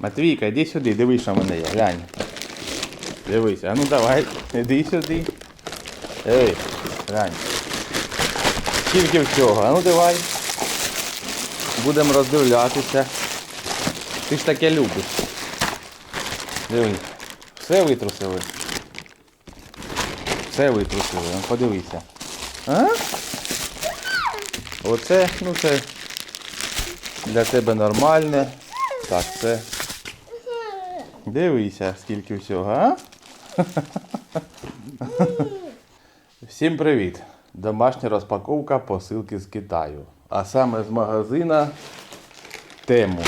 Матвійка, іди сюди, дивись, що в мене є. Глянь. Дивись, а ну давай, іди сюди. Ей, глянь. Скільки всього, а ну давай. Будемо роздивлятися. Ти ж таке любиш. Дивись. Все витрусили. Все витрусили, ну подивися. А? Оце, ну це для тебе нормальне. Так, це. Дивися, скільки всього, а? Всім привіт! Домашня розпаковка посилки з Китаю. А саме з магазина Тему.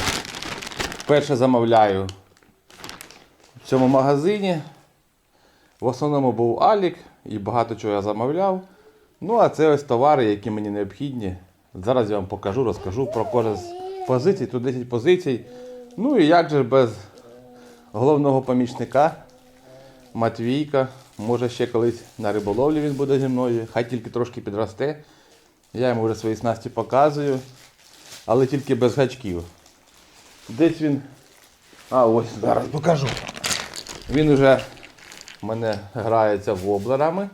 Вперше замовляю в цьому магазині. В основному був Алік і багато чого я замовляв. Ну, а це ось товари, які мені необхідні. Зараз я вам покажу, розкажу про кожен з позицій, тут 10 позицій. Ну і як же без головного помічника Матвійка. Може ще колись на риболовлі він буде зі мною. Хай тільки трошки підросте. Я йому вже свої снасті показую. Але тільки без гачків. Десь він. А, ось зараз покажу. Він уже в мене грається воблерами.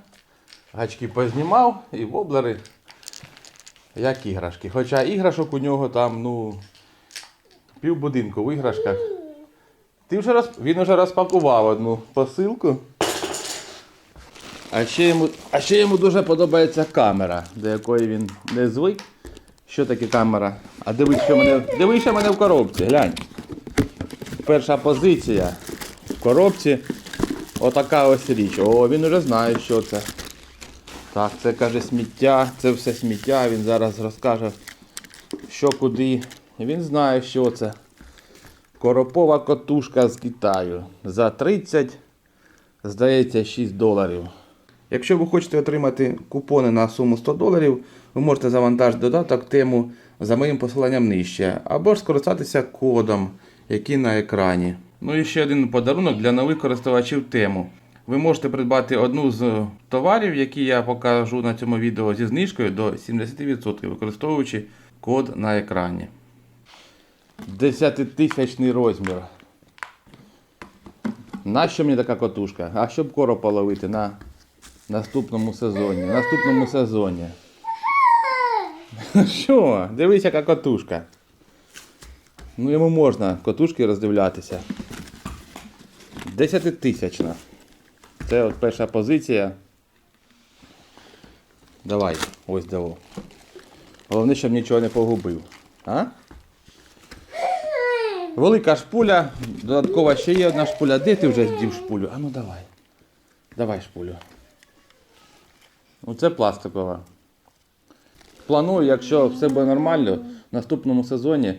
Гачки познімав і воблери як іграшки. Хоча іграшок у нього там, ну, півбудинку в іграшках. Ти вже роз... Він вже розпакував одну посилку. А ще, йому... а ще йому дуже подобається камера, до якої він не звик. Що таке камера? А дивись, що мене. Дивись, що мене в коробці, глянь. Перша позиція. В коробці отака ось річ. О, він уже знає, що це. Так, це каже сміття, це все сміття. Він зараз розкаже, що куди. Він знає, що це. Коропова котушка з Китаю. За 30, здається, 6 доларів. Якщо ви хочете отримати купони на суму 100 доларів, ви можете завантажити додаток тему за моїм посиланням нижче, або ж скористатися кодом, який на екрані. Ну і ще один подарунок для нових користувачів тему. Ви можете придбати одну з товарів, які я покажу на цьому відео зі знижкою до 70%, використовуючи код на екрані. Десятитисячний розмір. Нащо мені така котушка? А щоб коропа ловити на наступному сезоні. Наступному сезоні. Що? Дивись, яка котушка. Ну йому можна котушки роздивлятися. Десятитисячна. Це от перша позиція. Давай, ось даво. Головне, щоб нічого не погубив. А? Велика шпуля, додаткова ще є одна шпуля. Де ти вже здів шпулю? А ну давай. Давай шпулю. Оце пластикова. Планую, якщо все буде нормально, в наступному сезоні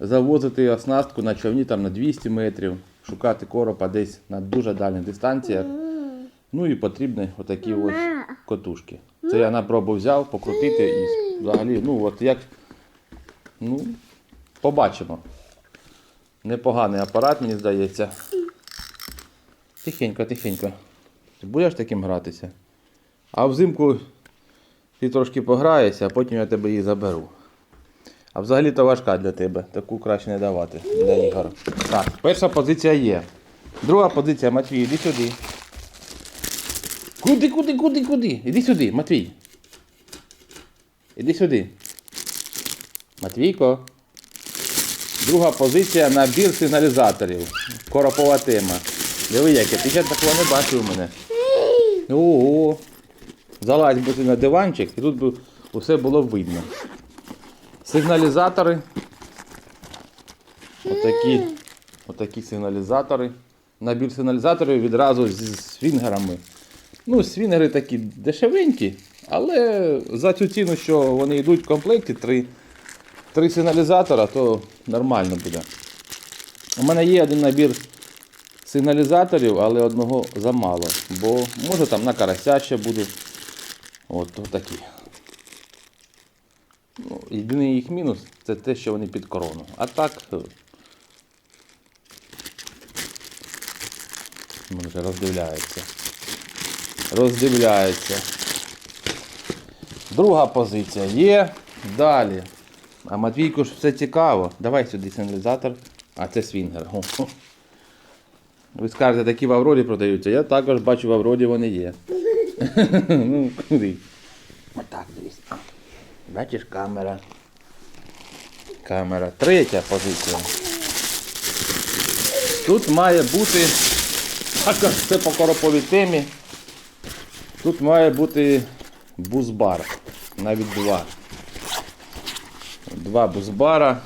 завозити оснастку на човні там на 200 метрів, шукати коропа десь на дуже дальніх дистанціях. Ну і потрібні отакі ось котушки. Це я на пробу взяв, покрутити і взагалі, ну от як. Ну, побачимо. Непоганий апарат, мені здається. Тихенько, тихенько. Ти будеш таким гратися? А взимку ти трошки пограєшся, а потім я тебе її заберу. А взагалі то важка для тебе. Таку краще не давати для ігор. Так, перша позиція є. Друга позиція, Матвій, іди сюди. Куди, куди, куди, куди? Іди сюди, Матвій. Іди сюди. Матвійко. Друга позиція набір сигналізаторів. Коропова тема. Диви, яке, ти ще такого не бачив у мене. Ого. Залазь бути на диванчик і тут би усе було видно. Сигналізатори. Отакі, отакі сигналізатори. Набір сигналізаторів відразу з свінгерами. Ну, свінгери такі дешевенькі, але за цю ціну, що вони йдуть в комплекті, три, три сигналізатора, то нормально буде. У мене є один набір сигналізаторів, але одного замало. Бо може там на карася ще буду. От такі. Ну, єдиний їх мінус це те, що вони під корону. А так. е, Вони вже роздивляються. Роздивляються. Друга позиція є. Далі. А Матвійку ж все цікаво. Давай сюди сигналізатор. А це свінгер. Ви скажете, такі в Аврорі продаються. Я також бачу, в Аврорі вони є. ну, куди? Отак дивись. Бачиш, камера. Камера. Третя позиція. Тут має бути. Також це по короповій темі. Тут має бути бузбар. Навіть два. Два бузбара.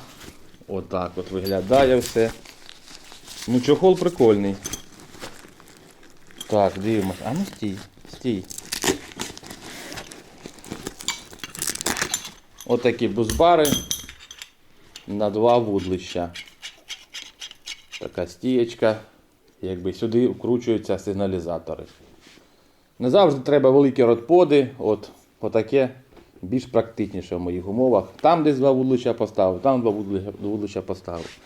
Отак от виглядає все. Ну, чохол прикольний. Так, дивимось. А ну стій, стій. Отакі бузбари на два вудлища. Така стієчка. Якби сюди вкручуються сигналізатори. Не завжди треба великі родподи. От отаке більш практичніше в моїх умовах. Там десь два вудлища поставив, там два вудлища, поставив.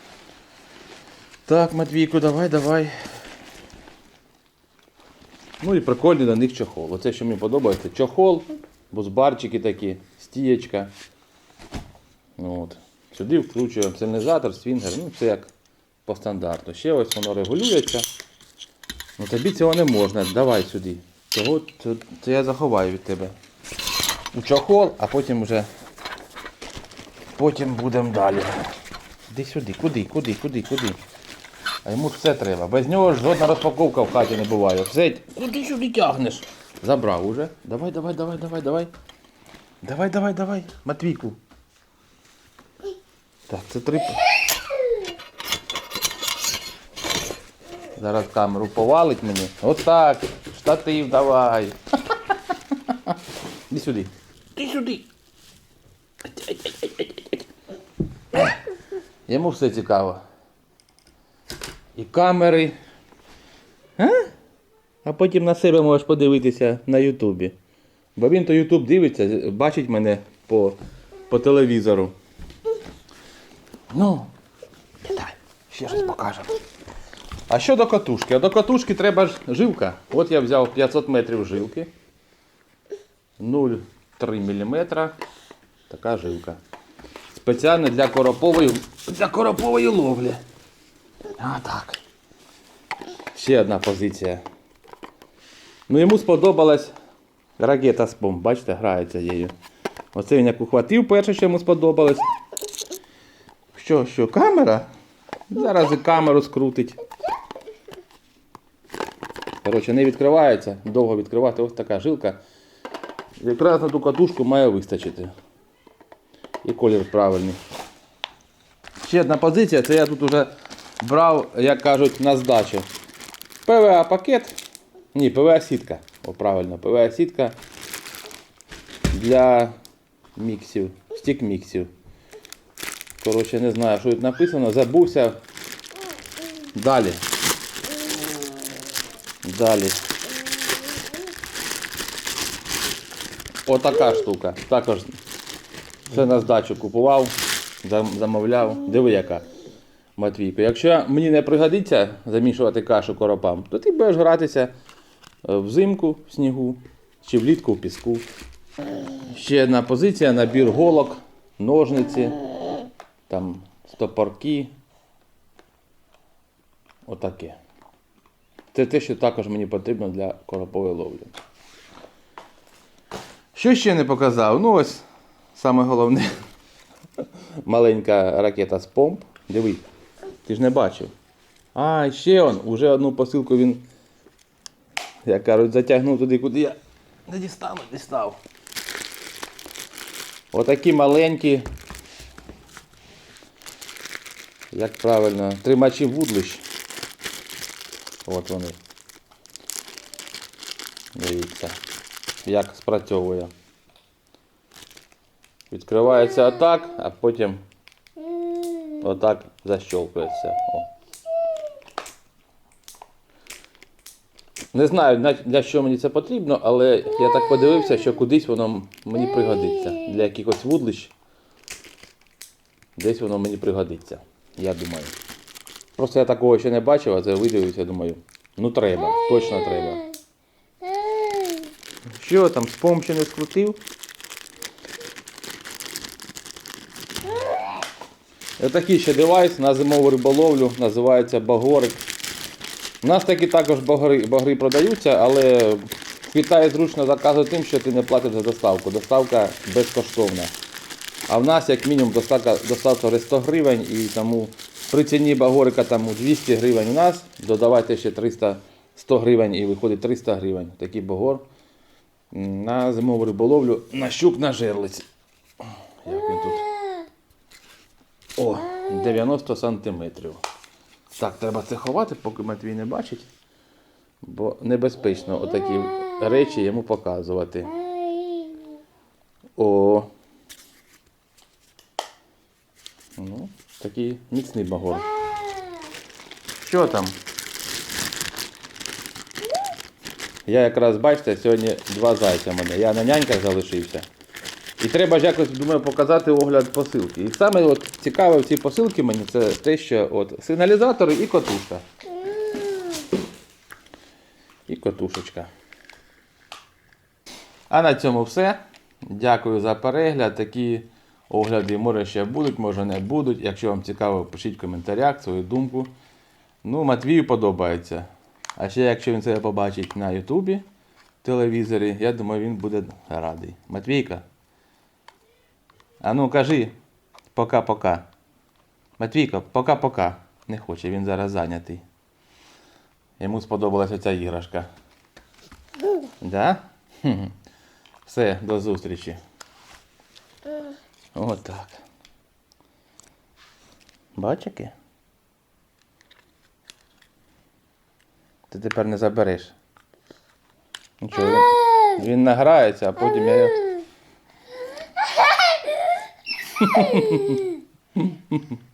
Так, Матвійку, давай, давай. Ну і прикольний на них чохол. Оце, що мені подобається. Чохол, бузбарчики такі, стієчка. Ну, от. Сюди вкручуємо сигналізатор, свінгер, ну це як по стандарту. Ще ось воно регулюється. Ну тобі цього не можна. Давай сюди. Цього, це, це я заховаю від тебе. У чохол, а потім вже. Потім будемо далі. Іди сюди, куди, куди, куди, куди. А йому все треба. Без нього жодна розпаковка в хаті не буває. Все, куди сюди тягнеш? Забрав уже. Давай, давай, давай, давай, давай. Давай, давай, давай. Матвійку. Так, це три. Зараз камеру повалить мені. Отак. Штатив давай. Іди сюди. Іди сюди. Йому все цікаво. І камери. А? а потім на себе можеш подивитися на Ютубі. Бо він то Ютуб дивиться, бачить мене по, по телевізору. Ну, давай, ще раз покажемо. А що до катушки? А до катушки треба ж жилка. От я взяв 500 метрів жилки. 0,3 мм. Така жилка. Спеціально для коропової, для коропової ловлі. А так. Ще одна позиція. Ну йому сподобалась ракета з бомб. Бачите, грається її. Оце він як ухватив перше, що йому сподобалось. Що, що, камера? Зараз і камеру скрутить. Коротше, не відкривається, довго відкривати. Ось така жилка. Якраз на ту катушку має вистачити. І колір правильний. Ще одна позиція, це я тут вже брав, як кажуть, на здачу. ПВА пакет. Ні, ПВА сітка. О, правильно, ПВА сітка для міксів, стік міксів. Коротше, не знаю, що тут написано, забувся. Далі. Далі. Отака штука. Також це на здачу купував, замовляв. Диви яка. Матвійко. Якщо мені не пригодиться замішувати кашу коропам, то ти будеш гратися е, взимку в снігу чи влітку в піску. Ще одна позиція, набір голок, ножниці, там стопорки. Отаке. Це те, що також мені потрібно для коропової ловлі. Що ще не показав? Ну ось саме головне. Маленька ракета з помп. Диви, ти ж не бачив. А, ще он, уже одну посилку він, як кажуть, затягнув туди, куди я не дістану, дістав. Отакі маленькі. Як правильно, тримачі вудлищ. От вони. Дивіться, як спрацьовує. Відкривається отак, а потім отак защолкується. О. Не знаю, для що мені це потрібно, але я так подивився, що кудись воно мені пригодиться. Для якихось вудлищ. Десь воно мені пригодиться. Я думаю. Просто я такого ще не бачив, а це видивився, думаю. Ну треба, точно треба. Що там, спом ще не скрутив? Отакий ще девайс на зимову риболовлю, називається багорик. У нас такі також багри, багри продаються, але в Китаї зручно заказувати тим, що ти не платиш за доставку. Доставка безкоштовна. А в нас, як мінімум, доставка, доставка вже 100 гривень і тому при ціні багорика там 200 гривень у нас, додавайте ще 300 100 гривень і виходить 300 гривень. Такий багор на зимову риболовлю на щук на жерлиці. Як він тут? О, 90 сантиметрів. Так, треба це ховати, поки Матвій не бачить. Бо небезпечно отакі речі йому показувати. О. Ну, такий міцний багор. Що там? Я якраз бачите, сьогодні два зайця в мене. Я на няньках залишився. І треба ж якось, думаю, показати огляд посилки. І саме от цікаве в цій посилці мені це те, що от сигналізатори і котушка. І котушечка. А на цьому все. Дякую за перегляд. Такі огляди може ще будуть, може не будуть. Якщо вам цікаво, пишіть в коментарях свою думку. Ну, Матвію подобається. А ще якщо він це побачить на Ютубі, в телевізорі, я думаю, він буде радий. Матвійка. А ну кажи пока-пока. Матвійко, пока-пока. Не хоче, він зараз зайнятий. Йому сподобалася ця іграшка. Да? Все, до зустрічі. Отак. Бачики? Ти тепер не забереш. Нічого, він, він награється, а потім я його.